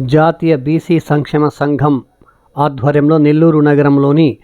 జాతీయ బీసీ సంక్షేమ సంఘం ఆధ్వర్యంలో నెల్లూరు నగరంలోని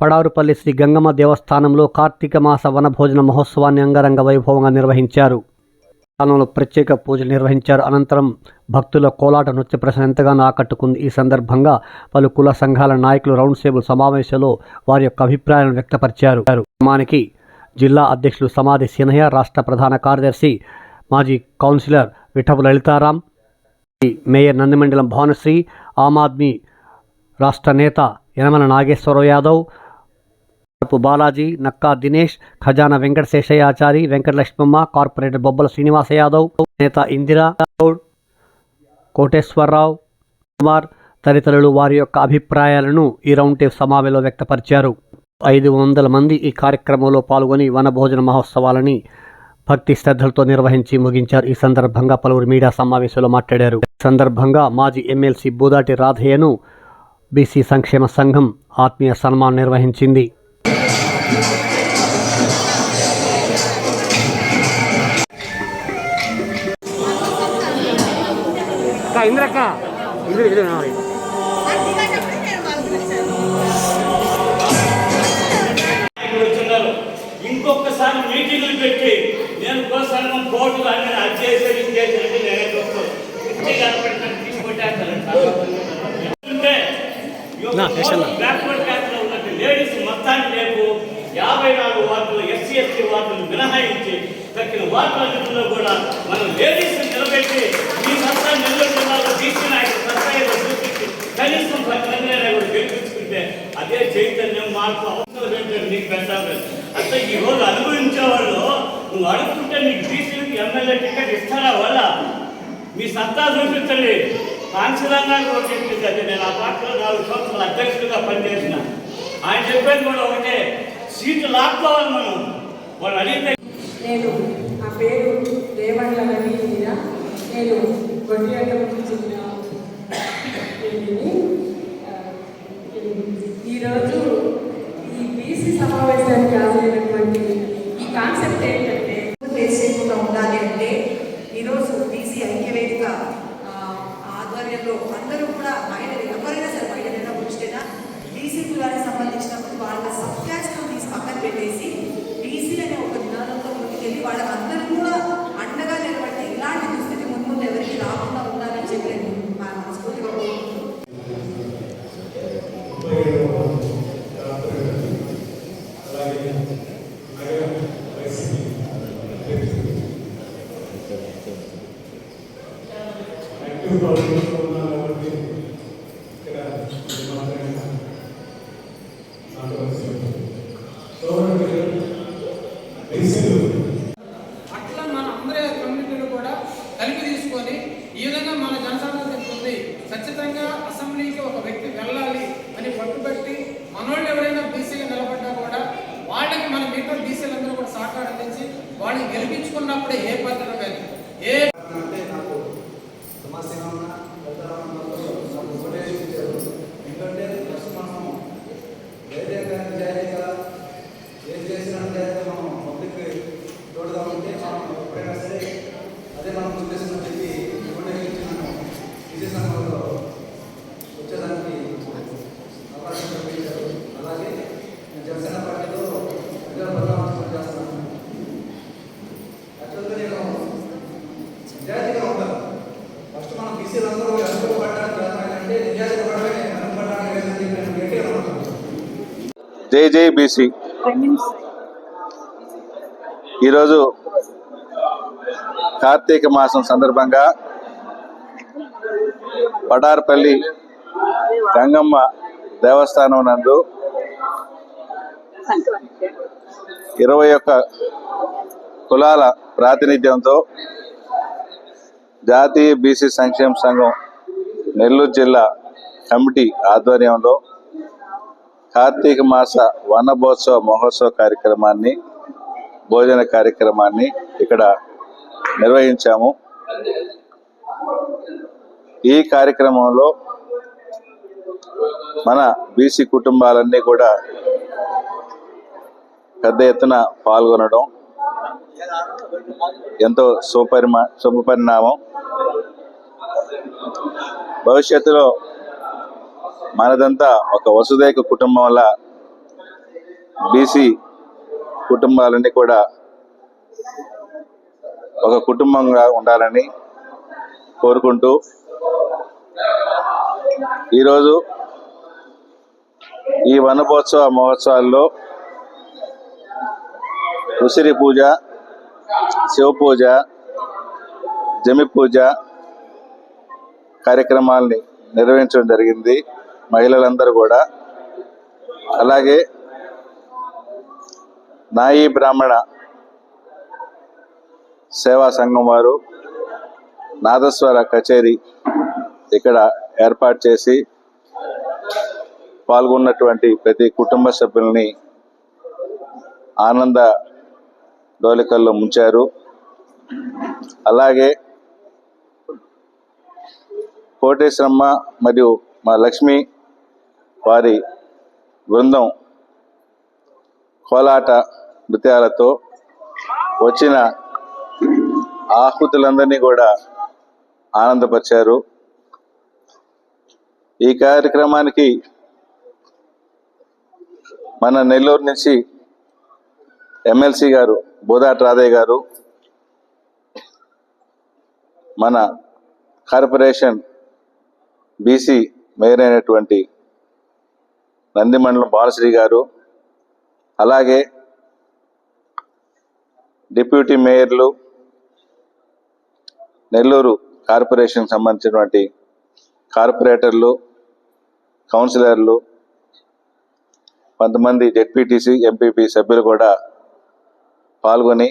పడారుపల్లి శ్రీ గంగమ్మ దేవస్థానంలో కార్తీక మాస వనభోజన మహోత్సవాన్ని అంగరంగ వైభవంగా నిర్వహించారు. స్థానంలో ప్రత్యేక పూజలు నిర్వహించారు. అనంతరం భక్తుల కోలాట నృత్య ప్రశ్న ఎంతగానో ఆకట్టుకుంది. ఈ సందర్భంగా పలు కుల సంఘాల నాయకులు రౌండ్ టేబుల్ సమావేశంలో వారి యొక్క అభిప్రాయాలను వ్యక్తపరిచారు. మానికి జిల్లా అధ్యక్షులు సమాధి సినయ్య రాష్ట్ర ప్రధాన కార్యదర్శి మాజీ కౌన్సిలర్ విఠపు లలితారాం మేయర్ నందిమండలం భానుశ్రీ ఆమ్ ఆద్మీ రాష్ట్ర నేత యనమల నాగేశ్వరరావు యాదవ్ బాలాజీ నక్కా దినేష్ ఖజానా వెంకట శేషయ్యాచారి వెంకటలక్ష్మమ్మ కార్పొరేటర్ బొబ్బల శ్రీనివాస యాదవ్ నేత ఇందిరా గౌడ్ కోటేశ్వరరావు కుమార్ తదితరులు వారి యొక్క అభిప్రాయాలను ఈ రౌండ్ టేబుల్ సమావేశంలో వ్యక్తపరిచారు. ఐదు వందల మంది ఈ కార్యక్రమంలో పాల్గొని వనభోజన మహోత్సవాలని భక్తి శ్రద్ధలతో నిర్వహించి ముగించారు. ఈ సందర్భంగా పలువురు మీడియా సమావేశంలో మాట్లాడారు. ఈ సందర్భంగా మాజీ ఎమ్మెల్సీ బూదాటి రాధయ్యను బీసీ సంక్షేమ సంఘం ఆత్మీయ సన్మానం నిర్వహించింది. ఇంద్రక్క. ఇంకొకసారి మీటింగులు పెట్టి నేను కోసం కోర్టులు అన్ని అది చేసేది ఇది చేసేది నేనే కనపడినట్టు ఉన్నట్టు లేడీస్ మొత్తాన్ని రేపు యాభై నాలుగు వార్డులు ఎస్సీ ఎస్టీ వార్డులు మినహాయించి తక్కిన వార్డులన్నింటిలో కూడా మనం లేడీస్ నిలబెట్టి మీ సత్తా జిల్లాలో బీసీ నాయకులు సత్తాయిలో చూపించి కనీసం పది మందినైనా కూడా గెలిపించుకుంటే అదే చైతన్యం మార్పు అవసరం ఏంటంటే నీకు పెట్టాలి. అంటే ఈ రోజు అనుభవించే వాళ్ళు నువ్వు అడుగుతుంటే నీకు బీసీలకు ఎమ్మెల్యే టికెట్ ఇస్తారా వల్ల మీ సత్తా చూపించండి. కాంచలంగా చెప్పింది అది నేను ఆ పార్టీలో నాలుగు సంవత్సరాలు అధ్యక్షుడిగా పనిచేసిన. ఆయన చెప్పేది కూడా ఒకటే. సీట్లు లాక్కోవాలి మనం. వాళ్ళు అడిగితే నేను నా పేరు రేవండ్ల రవి మీరా నేను గొడ్డియాటం చెందిన వ్యక్తిని. ఆ, ఈరోజు ఈ బీసీ సమావేశానికి హాజరైనటువంటి ఈ కాన్సెప్ట్ ఏంటంటే చేయకుండా ఉండాలి అంటే ఈరోజు బీసీ ఐక్యవేదిక ఆ, ఆధ్వర్యంలో అందరూ కూడా మహిళలు ఎవరైనా సరే మహిళలైనా పురుషులైనా బీసీ కులానికి సంబంధించినప్పుడు వాళ్ళ సబ్కాస్ట్ను తీసి పక్కన పెట్టేసి బీసీ అనే ఒక విధానంలో ముందుకెళ్ళి వాళ్ళందరూ కూడా అండగా నిలబడి ఇలాంటి దుస్థితి ముందు ముందు ఎవరికి రాకుండా ఉండాలని చెప్పి నేను మా మనస్ఫూర్తిగా కోరుకుంటున్నాను. యాక్టివ్ ప్రాబ్లమ్స్లో ఉన్నాను కాబట్టి ఇక్కడ మాత్రమే సో అట్లా మన అందరి కమ్యూనిటీలు కూడా కలిపి తీసుకొని ఈ విధంగా మన జనసాధారణ ఉంది. ఖచ్చితంగా అసెంబ్లీకి ఒక వ్యక్తి వెళ్ళాలి అని పట్టుబట్టి మనోళ్ళు ఎవరైనా బీసీగా నిలబడ్డా కూడా వాళ్ళకి మన మిగతా బీసీలందరూ కూడా సహకారం అందించి వాళ్ళని గెలిపించుకున్నప్పుడే ఏ పద్ధతి కానీ ఏ జై బీసీ ఈరోజు కార్తీక మాసం సందర్భంగా పడార్పల్లి గంగమ్మ దేవస్థానం నందు ఇరవై ఒక్క కులాల ప్రాతినిధ్యంతో జాతీయ బీసీ సంక్షేమ సంఘం నెల్లూరు జిల్లా కమిటీ ఆధ్వర్యంలో కార్తీక మాస వనభోత్సవ మహోత్సవ కార్యక్రమాన్ని భోజన కార్యక్రమాన్ని ఇక్కడ నిర్వహించాము. ఈ కార్యక్రమంలో మన బీసీ కుటుంబాలన్నీ కూడా పెద్ద ఎత్తున పాల్గొనడం ఎంతో సుపరిమా శుభపరిణామం భవిష్యత్తులో మనదంతా ఒక వసుదైక కుటుంబంలా బీసీ కుటుంబాలన్నీ కూడా ఒక కుటుంబంగా ఉండాలని కోరుకుంటూ ఈరోజు ఈ వనపోత్సవ మహోత్సవాల్లో ఉసిరి పూజ శివ పూజ జమి పూజ కార్యక్రమాల్ని నిర్వహించడం జరిగింది. మహిళలందరూ కూడా. అలాగే నాయి బ్రాహ్మణ సేవా సంఘం వారు నాదస్వర కచేరీ ఇక్కడ ఏర్పాటు చేసి పాల్గొన్నటువంటి ప్రతి కుటుంబ సభ్యుల్ని ఆనంద డోలికల్లో ముంచారు. అలాగే కోటేశ్వరమ్మ మరియు మా లక్ష్మి వారి బృందం కోలాట నృత్యాలతో వచ్చిన ఆహుతులందరినీ కూడా ఆనందపరిచారు. ఈ కార్యక్రమానికి మన నెల్లూరు నుంచి ఎమ్మెల్సీ గారు బోదాట్ రాధయ్య గారు మన కార్పొరేషన్ బీసీ మేయర్ అయినటువంటి నందిమండలం బాలశ్రీ గారు అలాగే డిప్యూటీ మేయర్లు నెల్లూరు కార్పొరేషన్ సంబంధించినటువంటి కార్పొరేటర్లు కౌన్సిలర్లు కొంతమంది జెడ్పీటీసీ ఎంపీపీ సభ్యులు కూడా పాల్గొని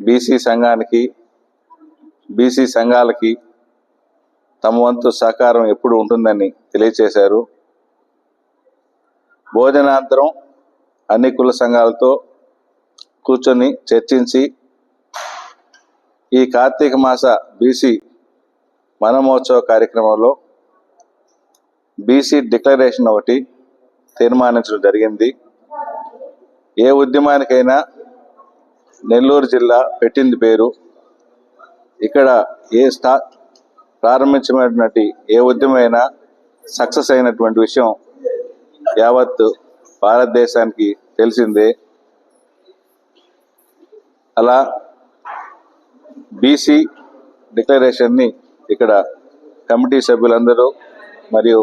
బీసీ సంఘానికి బీసీ సంఘాలకి తమ వంతు సహకారం ఎప్పుడు ఉంటుందని తెలియచేశారు భోజనాంతరం అన్ని కుల సంఘాలతో కూర్చొని చర్చించి ఈ కార్తీక మాస బీసీ వనమహోత్సవ కార్యక్రమంలో బీసీ డిక్లరేషన్ ఒకటి తీర్మానించడం జరిగింది. ఏ ఉద్యమానికైనా నెల్లూరు జిల్లా పెట్టింది పేరు. ఇక్కడ ఏ స్టా ప్రారంభించినటువంటి ఏ ఉద్యమైనా సక్సెస్ అయినటువంటి విషయం యావత్ భారతదేశానికి తెలిసిందే. అలా బీసీ డిక్లరేషన్ని ఇక్కడ కమిటీ సభ్యులందరూ మరియు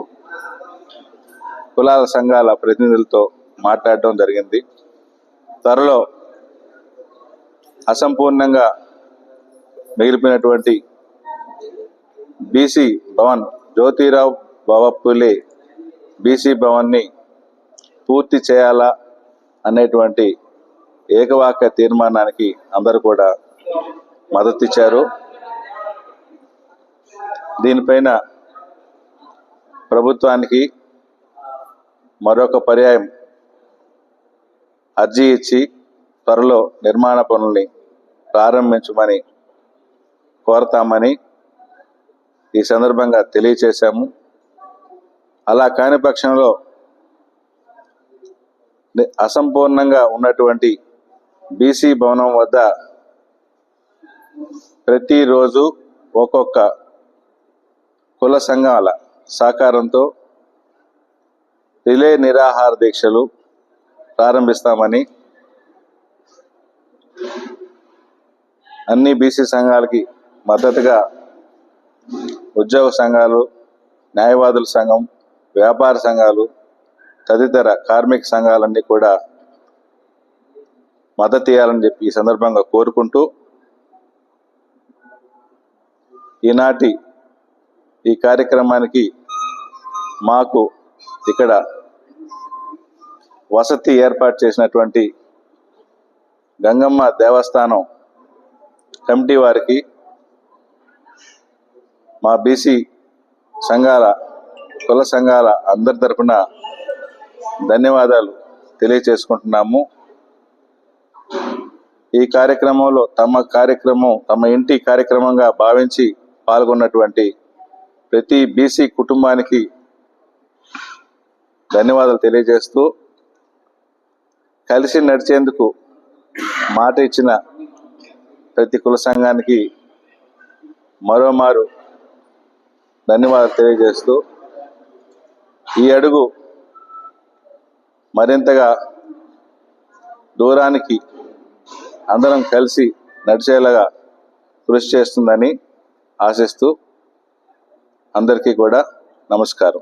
కులాల సంఘాల ప్రతినిధులతో మాట్లాడడం జరిగింది. త్వరలో అసంపూర్ణంగా మిగిలిపోయినటువంటి బీసీ భవన్ జ్యోతిరావు బాబప్పులే బీసీ భవన్ని పూర్తి చేయాలా అనేటువంటి ఏకవాక్య తీర్మానానికి అందరూ కూడా మద్దతు ఇచ్చారు దీనిపైన ప్రభుత్వానికి మరొక పర్యాయం అర్జీ ఇచ్చి త్వరలో నిర్మాణ పనుల్ని ప్రారంభించమని కోరతామని ఈ సందర్భంగా తెలియచేశాము. అలా కాని పక్షంలో అసంపూర్ణంగా ఉన్నటువంటి బీసీ భవనం వద్ద ప్రతిరోజు ఒక్కొక్క కుల సంఘాల సహకారంతో రిలే నిరాహార దీక్షలు ప్రారంభిస్తామని అన్ని బీసీ సంఘాలకి మద్దతుగా ఉద్యోగ సంఘాలు న్యాయవాదుల సంఘం వ్యాపార సంఘాలు తదితర కార్మిక సంఘాలన్నీ కూడా మద్దతు ఇవ్వాలని చెప్పి ఈ సందర్భంగా కోరుకుంటూ ఈనాటి ఈ కార్యక్రమానికి మాకు ఇక్కడ వసతి ఏర్పాటు చేసినటువంటి గంగమ్మ దేవస్థానం కమిటీ వారికి మా బీసీ సంఘాల కుల సంఘాల అందరి తరపున ధన్యవాదాలు తెలియచేసుకుంటున్నాము. ఈ కార్యక్రమంలో తమ కార్యక్రమం తమ ఇంటి కార్యక్రమంగా భావించి పాల్గొన్నటువంటి ప్రతి బీసీ కుటుంబానికి ధన్యవాదాలు తెలియజేస్తూ కలిసి నడిచేందుకు మాట ఇచ్చిన ప్రతి కుల సంఘానికి మరోమారు ధన్యవాదాలు తెలియజేస్తూ ఈ అడుగు మరింతగా దూరానికి అందరం కలిసి నడిచేలాగా కృషి చేస్తుందని ఆశిస్తూ అందరికీ కూడా నమస్కారం.